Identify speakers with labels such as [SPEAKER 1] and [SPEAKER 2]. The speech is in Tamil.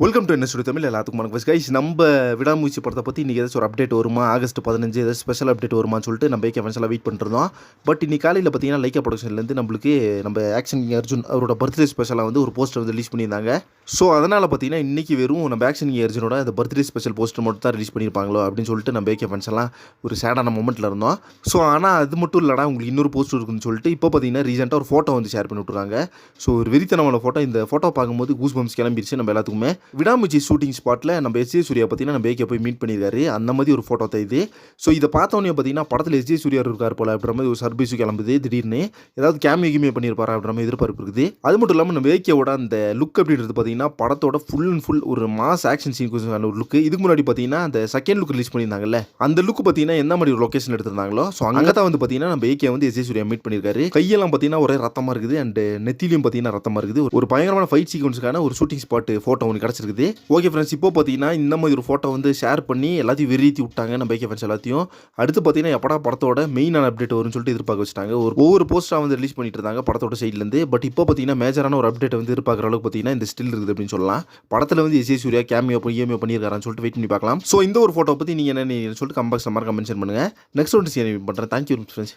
[SPEAKER 1] வெல்கம் டு என்ன ஸ்டுடியோ தமிழ் எல்லாத்துக்கும் வணக்கம். கைஸ் நம்ம விடாமூச்சி படத்தை பற்றி இன்றைக்கி ஏதாச்சும் ஒரு அப்டேட் வருமா? ஆகஸ்ட் பதினஞ்சு ஏதாச்சும் ஸ்பெஷல் அப்டேட் வருமான்னு சொல்லிட்டு நம்ம ஏகே ஃபேன்ஸ் வெயிட் பண்ணிருந்தோம் பட் இன்னைக்கு காலையில் பார்த்தீங்கன்னா லைக்கா ப்ரொடக்ஷன்லேருந்து நம்மளுக்கு நம்ம ஆக்ஷன் அர்ஜுன் அவரோட பர்த்டே ஸ்பெஷலாக வந்து ஒரு போஸ்டர் வந்து ரிலீஸ் பண்ணியிருந்தாங்க. ஸோ அதனால் பார்த்தீங்கன்னா இன்றைக்கி வெறும் நம்ம ஆக்ஷன் கிங் அர்ஜுனோட அந்த பர்த்டே ஸ்பெஷல் போஸ்டர் மட்டும் தான் ரிலீஸ் பண்ணியிருப்பாங்களோ அப்படின்னு சொல்லிட்டு நம்ம ஏகே ஃபேன்ஸ் எல்லாம் ஒரு சேடான மொமெண்ட்டில் இருந்தோம். ஸோ ஆனால் அது மட்டும் இல்லடா உங்களுக்கு இன்னொரு போஸ்டர் இருக்குன்னு சொல்லிட்டு இப்போ பார்த்தீங்கன்னா ரீசெண்டாக ஒரு ஃபோட்டோ வந்து ஷேர் பண்ணி விட்ருக்காங்க ஸோ ஒரு வெறித்தனமான ஃபோட்டோ இந்த ஃபோட்டோ பார்க்கும்போது கூஸ் பம்ஸ் கிளம்பிருச்சு நம்ம எல்லாத்துக்குமே. விடாமுச்சி ஷூட்டிங் ஸ்பாட்டில் நம்ம எஸ்ஜே சூர்யா பார்த்தீங்கன்னா நம்ம ஏகே போய் மீட் பண்ணியிருக்காரு அந்த மாதிரி ஒரு ஃபோட்டோ தான் இது. ஸோ இதை பார்த்தோன்னே பார்த்தீங்கன்னா படத்தில் எஸ்ஜே சூர்யா இருக்கார் போல அப்படின்ற மாதிரி ஒரு சர்வீஸ் கிளம்புது திடீர்னு. ஏதாவது கேமியோ கிமியோ பண்ணியிருப்பாரா அப்படின்ற மாதிரி எதிர்பார்ப்பு இருக்குது. அது மட்டும் இல்லாமல் நம்ம ஏகேவோட அந்த லுக் அப்படின்றது பார்த்தீங்கன்னா படத்தோட ஃபுல் அண்ட் ஃபுல் ஒரு மாஸ் ஆக்ஷன் சீன்குக்கான ஒரு லுக் இதுக்கு முன்னாடி பார்த்தீங்கன்னா அந்த செகண்ட் லுக் ரிலீஸ் பண்ணியிருந்தாங்கல்ல அந்த லுக் பார்த்தீங்கன்னா எந்த மாதிரி ஒரு லொக்கேஷன் எடுத்திருந்தாங்களோ ஸோ அங்கே தான் வந்து பார்த்தீங்கன்னா நம்ம ஏகே வந்து எஸ்ஜே சூர்யா மீட் பண்ணியிருக்காரு கையெல்லாம் பார்த்தீங்கன்னா ஒரே ரத்தமாக இருக்குது. அண்ட் நெத்திலையும் பார்த்தீங்கன்னா ரத்தமாக இருக்குது. ஒரு பயங்கரமான ஃபைட் சீக்வன்ஸுக்கான ஒரு ஷூட்டிங் ஸ்பாட் ஃபோட்டோ ஒன்று கிடச்சிருக்குது ஓகே ஃப்ரெண்ட்ஸ் இப்போ பார்த்தீங்கன்னா இந்த மாதிரி ஒரு ஃபோட்டோ வந்து ஷேர் பண்ணி எல்லாத்தையும் விரித்தி விட்டாங்க நம்ம பைக்கே ஃப்ரெண்ட்ஸ் எல்லாத்தையும். அடுத்து பார்த்தீங்கன்னா எப்படா படத்தோட மெயினான அப்டேட் வரும்னு சொல்லிட்டு எதிர்பார்க்க வச்சுட்டாங்க. ஒரு ஒவ்வொரு போஸ்டராக வந்து ரிலீஸ் பண்ணிட்டு இருந்தாங்க படத்தோட சைட்லேருந்து பட் இப்போ பார்த்தீங்கன்னா மேஜரான ஒரு அப்டேட் வந்து எதிர்பார்க்குற அளவுக்கு பார்த்தீங்கன்னா இந்த ஸ்டில் இருக்குது அப்படின்னு சொல்லலாம். படத்தில் வந்து எஸ்ஏ சூர்யா கேமியோ இஎம்ஓ பண்ணியிருக்காரான்னு சொல்லிட்டு வெயிட் பண்ணி பார்க்கலாம். ஸோ இந்த ஒரு ஃபோட்டோ பற்றி நீங்கள் என்ன சொல்லிட்டு கம்பாக்ஸ் மாதிரி மென்ஷன் பண்ணுங்கள் நெக்ஸ்ட் ஒன்று சீன் பண்ணுறேன் தேங்க்யூ ஃப்ரெண்ட்ஸ்